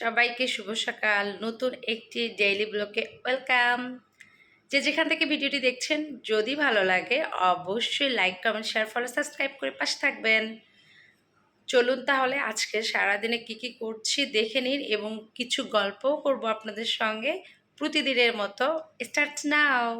সবাইকে শুভ সকাল। নতুন একটি ডেইলি ব্লগে ওয়েলকাম যে যেখান থেকে ভিডিওটি দেখছেন, যদি ভালো লাগে, অবশ্যই like comment share follow subscribe করে পাশে থাকবেন। চলুন তাহলে আজকে সারাদিনে কি কি করছি দেখে নিন এবং কিছু গল্পও করব আপনাদের সঙ্গে প্রতিদিনের মতো। স্টার্ট নাও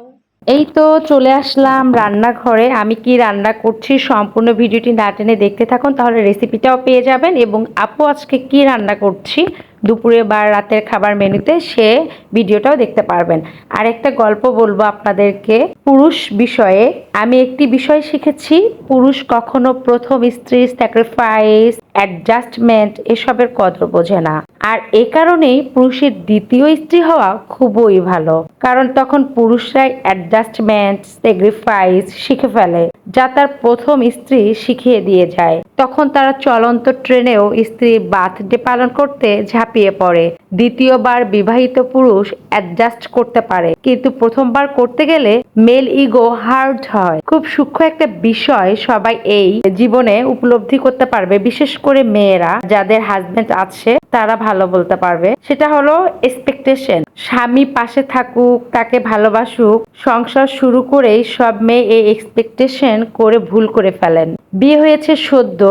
এই তো চলে আসলাম রান্নাঘরে। আমি কি রান্না করছি সম্পূর্ণ ভিডিওটি না টেনে দেখতে থাকুন, তাহলে রেসিপিটাও পেয়ে যাবেন। এবং আপু আজকে কি রান্না করছি দুপুরে বা রাতের খাবার মেনুতে সে ভিডিওটাও দেখতে পারবেন। আর একটা গল্প বলব আপনাদেরকে। পুরুষ বিষয়ে। আমি একটি বিষয় শিখেছি। পুরুষ কখনো প্রথম স্ত্রীর স্যাক্রিফাইস অ্যাডজাস্টমেন্ট এসবের কদর বোঝে না। আর এ কারণেই পুরুষের দ্বিতীয় স্ত্রী হওয়া খুবই ভালো। কারণ তখন পুরুষরাই অ্যাডজাস্টমেন্ট স্যাক্রিফাইস শিখে ফেলে, যা তার প্রথম স্ত্রী শিখিয়ে দিয়ে যায়। তখন তারা চলন্ত ট্রেনেও স্ত্রীর বার্থডে পালন করতে ঝাঁপিয়ে পড়ে। দ্বিতীয়বার বিবাহিত পুরুষ অ্যাডজাস্ট করতে পারে। কিন্তু প্রথমবার করতে গেলে মেল ইগো হার্ড হয়। খুব সূক্ষ্ম একটা বিষয় সবাই এই জীবনে উপলব্ধি করতে পারবে, বিশেষ করে মেয়েরা। যাদের হাজবেন্ড আছে, তারা ভালো বলতে পারবে। সেটা হলো এক্সপেকটেশন স্বামী পাশে থাকুক, তাকে ভালোবাসুক, সংসার শুরু করেই সব মেয়ে এই এক্সপেকটেশন করে ভুল করে ফেলেন। বিয়ে হয়েছে সদ্য,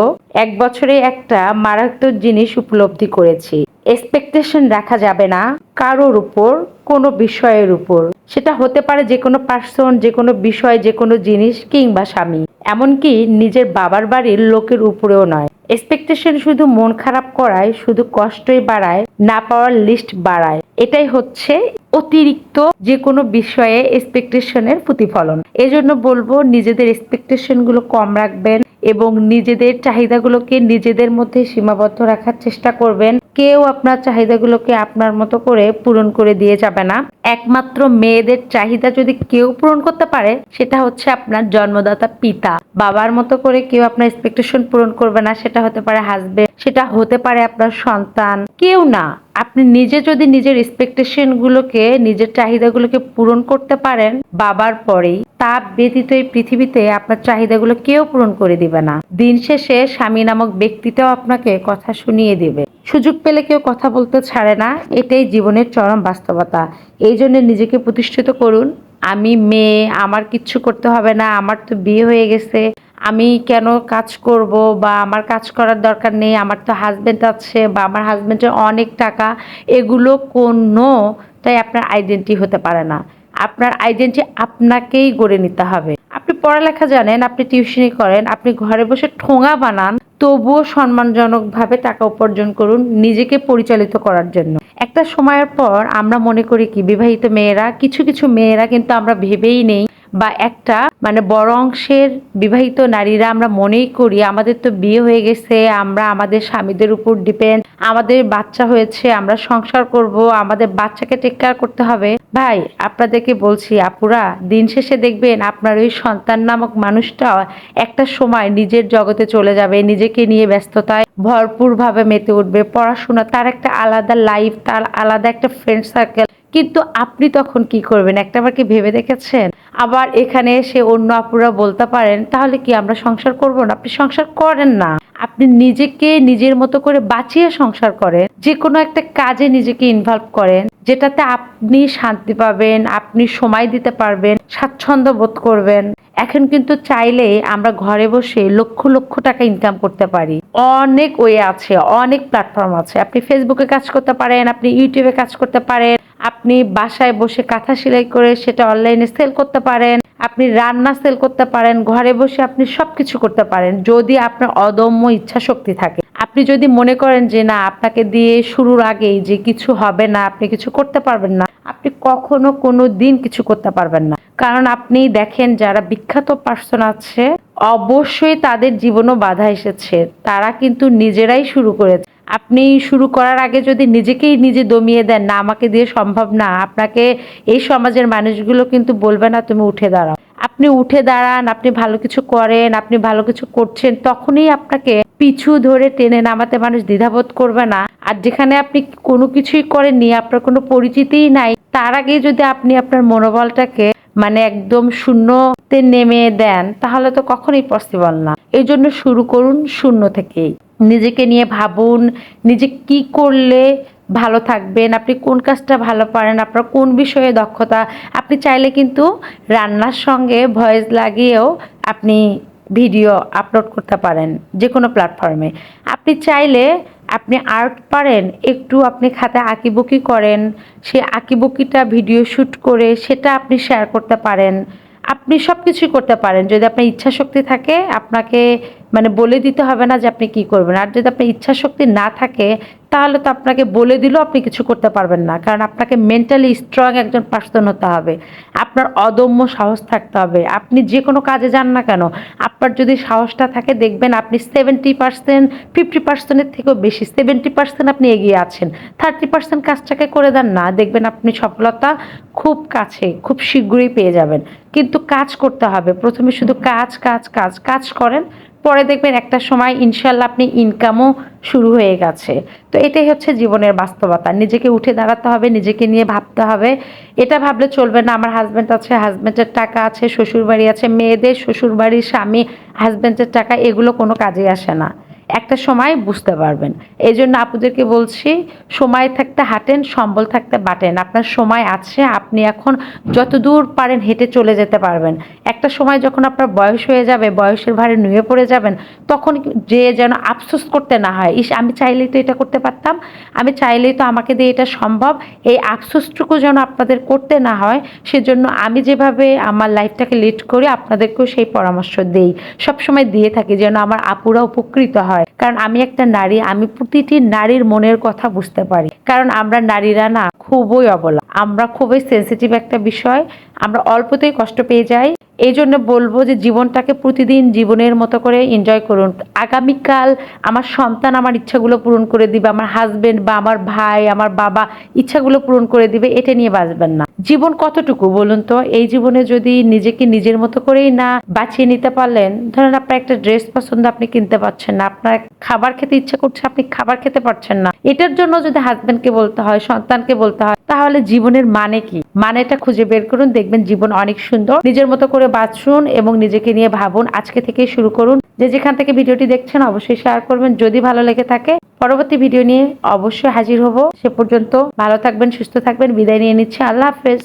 এক বছরে একটা মারাত্মক জিনিস উপলব্ধি করেছি। এক্সপেকটেশন রাখা যাবে না কারোর উপর, কোনো বিষয়ের উপর। সেটা হতে পারে যে কোনো পার্সন যে কোনো বিষয়, যে কোনো জিনিস কিংবা স্বামী। এমনকি নিজের বাবার বাড়ির লোকের উপরেও নয়। এক্সপেকটেশন শুধু মন খারাপ করায়, শুধু কষ্টই বাড়ায়, না পাওয়ার লিস্ট বাড়ায়। এটাই হচ্ছে অতিরিক্ত যে কোনো বিষয়ে এক্সপেকটেশনের প্রতিফলন। এজন্য বলব, নিজেদের এক্সপেকটেশনগুলো কম রাখবেন। এবং নিজেদের চাহিদাগুলোকে নিজেদের মধ্যে সীমাবদ্ধ রাখার চেষ্টা করবেন। কেউ আপনার চাহিদাগুলোকে আপনার মতো করে পূরণ করে দিয়ে যাবে না। একমাত্র মেয়েদের চাহিদা যদি কেউ পূরণ করতে পারে, সেটা হচ্ছে আপনার জন্মদাতা পিতা। বাবার মতো করে কেউ আপনার এক্সপেকটেশন পূরণ করবে না, সেটা হতে পারে হাজবেন্ড সেটা হতে পারে আপনার সন্তান। কেউ না। আপনি নিজে যদি নিজের এক্সপেকটেশন গুলোকে নিজের চাহিদাগুলোকে পূরণ করতে পারেন, বাবার পরেই, তা ব্যতীত এই পৃথিবীতে আপনার চাহিদাগুলো কেউ পূরণ করে দিবে না। দিন শেষে স্বামী নামক ব্যক্তিটাও আপনাকে কথা শুনিয়ে দিবে। সুযোগ পেলে কেউ কথা বলতে ছাড়ে না। এটাই জীবনের চরম বাস্তবতা। এই জন্য নিজেকে প্রতিষ্ঠিত করুন। আমি মেয়ে, আমার কিচ্ছু করতে হবে না। আমার তো বিয়ে হয়ে গেছে। আমি কেন কাজ করব বা আমার কাজ করার দরকার নেই, আমার তো হাজবেন্ড আছে বা আমার হাজবেন্ডের অনেক টাকা, এগুলো কোনো তাই আপনার আইডেন্টি হতে পারে না। আপনার আইডেন্টি আপনাকেই গড়ে নিতে হবে। আপনি পড়ালেখা জানেন, আপনি টিউশনি করেন, আপনি ঘরে বসে ঠোঙা বানান, তবুও সম্মানজনকভাবে টাকা উপার্জন করুন নিজেকে পরিচালিত করার জন্য। একটা সময়ের পর আমরা মনে করি কি, বিবাহিত মেয়েরা, কিছু কিছু মেয়েরা কিন্তু আমরা ভেবেই নেই বা একটা মানে বড় অংশের বিবাহিত নারীরা আমরা মনেই করি, আমাদের তো বিয়ে হয়ে গেছে, আমরা আমাদের স্বামীদের উপর ডিপেন্ড আমাদের বাচ্চা হয়েছে, আমরা সংসার করব, আমাদের বাচ্চাকে টেক কেয়ার করতে হবে। ভাই, আপনাদেরকে বলছি, আপুরা, দিন শেষে দেখবেন আপনার ওই সন্তান নামক মানুষটা একটা সময় নিজের জগতে চলে যাবে, নিজেকে নিয়ে ব্যস্ততায় ভরপুরভাবে মেতে উঠবে, পড়াশোনা, তার একটা আলাদা লাইফ তার আলাদা একটা ফ্রেন্ড সার্কেল কিন্তু আপনি তখন কি করবেন? একটাবার কি ভেবে দেখেছেন? আবার এখানে এসে অন্য আপুরা বলতে পারেন, তাহলে কি আমরা সংসার করব না? আপনি সংসার করেন না। আপনি নিজেকে নিজের মতো করে বাঁচিয়ে সংসার করেন। যে কোনো একটা কাজে নিজেকে ইনভলভ করেন, যেটাতে আপনি শান্তি পাবেন, আপনি সময় দিতে পারবেন, স্বাচ্ছন্দ্য বোধ করবেন। এখন কিন্তু চাইলে আমরা ঘরে বসে লক্ষ লক্ষ টাকা ইনকাম করতে পারি। অনেক ওয়ে আছে, অনেক প্ল্যাটফর্ম আছে। আপনি ফেসবুকে কাজ করতে পারেন, আপনি ইউটিউবে কাজ করতে পারেন আপনি বাসায় বসে কাঁথা সেলাই করে সেটা অনলাইনে সেল করতে পারেন, আপনি রান্না সেল করতে পারেন, ঘরে বসে আপনি সবকিছু করতে পারেন, যদি আপনার অদম্য ইচ্ছা শক্তি থাকে। আপনি যদি মনে করেন যে না, আপনাকে দিয়ে শুরুর আগেই যে কিছু হবে না, আপনি কিছু করতে পারবেন না, আপনি কখনো কোনো দিন কিছু করতে পারবেন না। কারণ আপনি দেখেন যারা বিখ্যাত পার্সন আছে, অবশ্যই তাদের জীবনও বাধা এসেছে। তারা কিন্তু নিজেরাই শুরু করেছে। আপনি শুরু করার আগে যদি নিজেকেই নিজে দমিয়ে দেন, না, আমাকে দিয়ে সম্ভব না। আপনাকে এই সমাজের মানুষগুলো কিন্তু বলবে না, তুমি উঠে দাঁড়াও। আপনি উঠে দাঁড়ান, আপনি ভালো কিছু করেন, আপনি ভালো কিছু করছেন, তখনই আপনাকে পিছু ধরে টেনে নামাতে মানুষ দ্বিধাবোধ করবে না। আর যেখানে আপনি কোনো কিছুই করেননি, আপনার কোনো পরিচিতিই নাই, তার আগে যদি আপনি আপনার মনোবলটাকে মানে একদম শূন্যতে নেমে দেন, তাহলে তো কখনোই পসিবল না। এই জন্য শুরু করুন শূন্য থেকেই। নিজেকে নিয়ে ভাবুন, নিজে কি করলে ভালো থাকবেন, আপনি কোন কাজটা ভালো পারেন, আপনার কোন বিষয়ে দক্ষতা, আপনি চাইলে কিন্তু রান্নার সঙ্গে ভয়েস লাগিয়েও আপনি ভিডিও আপলোড করতে পারেন যে কোনো প্ল্যাটফর্মে আপনি চাইলে আপনি আর্ট পারেন, একটু আপনি খাতায় আঁকিবুকি করেন সেই আঁকিবুকিটা ভিডিও শ্যুট করে সেটা আপনি শেয়ার করতে পারেন। আপনি সব কিছুই করতে পারেন, যদি আপনার ইচ্ছা শক্তি থাকে, আপনাকে মানে বলে দিতে হবে না যে আপনি কি করবেন। আর যদি আপনার ইচ্ছা শক্তি না থাকে, তাহলে তো আপনাকে বলে দিলেও আপনি কিছু করতে পারবেন না। কারণ আপনাকে মেন্টালি স্ট্রং একজন পার্সন হতে হবে। আপনার অদম্য সাহস থাকতে হবে। আপনি যে কোনো কাজে যান না কেন, আপনার যদি সাহসটা থাকে, দেখবেন আপনি সেভেন্টি পার্সেন্ট ফিফটি পার্সেন্টের থেকেও বেশি সেভেন্টি পার্সেন্ট আপনি এগিয়ে আছেন। থার্টি পার্সেন্ট কাজটাকে করে দেন না, দেখবেন আপনি সফলতা খুব কাছে, খুব শীঘ্রই পেয়ে যাবেন। কিন্তু কাজ করতে হবে। প্রথমে শুধু কাজ কাজ কাজ কাজ করেন পরে দেখবেন একটা সময় ইনশাল্লাহ আপনি ইনকামও শুরু হয়ে গেছে। তো এটাই হচ্ছে জীবনের বাস্তবতা। নিজেকে উঠে দাঁড়াতে হবে, নিজেকে নিয়ে ভাবতে হবে। এটা ভাবলে চলবে না। আমার হাজব্যান্ড আছে হাজব্যান্ডের টাকা আছে, শ্বশুরবাড়ি আছে, মেয়েদের শ্বশুরবাড়ির স্বামী হাজব্যান্ডের টাকা, এগুলো কোনো কাজে আসে না। একটা সময় বুঝতে পারবেন। এই জন্য আপুদেরকে বলছি, সময় থাকতে হাঁটেন, সম্বল থাকতে বাটেন। আপনার সময় আছে, আপনি এখন যত দূর পারেন হেঁটে চলে যেতে পারবেন। একটা সময় যখন আপনার বয়স হয়ে যাবে, বয়সের ভারে নুয়ে পড়ে যাবেন, তখন যে যেন আফসোস করতে না হয়, ইস, আমি চাইলেই তো এটা করতে পারতাম, আমি চাইলেই তো আমাকে দিয়ে এটা সম্ভব। এই আফসোসটুকু যেন আপনাদের করতে না হয়, সেজন্য আমি যেভাবে আমার লাইফটাকে লিড করি, আপনাদেরকেও সেই পরামর্শ দেই। সবসময় দিয়ে থাকি যেন আমার আপুরা উপকৃত হয়। কারণ আমি একটা নারী, আমি প্রতিটি নারীর মনের কথা বুঝতে পারি। কারণ আমরা নারীরা না, খুবই অবলা। আমরা খুবই সেন্সিটিভ একটা বিষয়, আমরা অল্পতেই কষ্ট পেয়ে যাই। এই জন্য বলব যে জীবনটাকে প্রতিদিন জীবনের মতো করে এনজয় করুন। আগামীকাল আমার সন্তান আমার ইচ্ছাগুলো পূরণ করে দিবে, আমার হাজবেন্ড বা আমার ভাই, আমার বাবা ইচ্ছাগুলো পূরণ করে দিবে, এটা নিয়ে বাঁচবেন না। জীবন কতটুকু বলুন তো? এই জীবনে যদি নিজেকে নিজের মতো করেই না বাঁচিয়ে নিতে পারলেন, ধরেন আপনার একটা ড্রেস পছন্দ আপনি কিনতে পারছেন না, আপনার খাবার খেতে ইচ্ছা করছে আপনি খাবার খেতে পারছেন না, এটার জন্য যদি হাজবেন্ডকে বলতে হয়, সন্তানকে বলতে হয় তাহলে জীবনের মানে কি? মানেটা খুঁজে বের করুন, দেখবেন জীবন অনেক সুন্দর। নিজের মতো করে বাঁচুন এবং নিজেকে নিয়ে ভাবুন। আজকে থেকে শুরু করুন। যে যেখান থেকে ভিডিওটি দেখছেন, অবশ্যই শেয়ার করবেন। যদি ভালো লেগে থাকে, পরবর্তী ভিডিও নিয়ে অবশ্যই হাজির হব। সে পর্যন্ত ভালো থাকবেন, সুস্থ থাকবেন। বিদায় নিয়ে নিচ্ছে। আল্লাহ হাফেজ।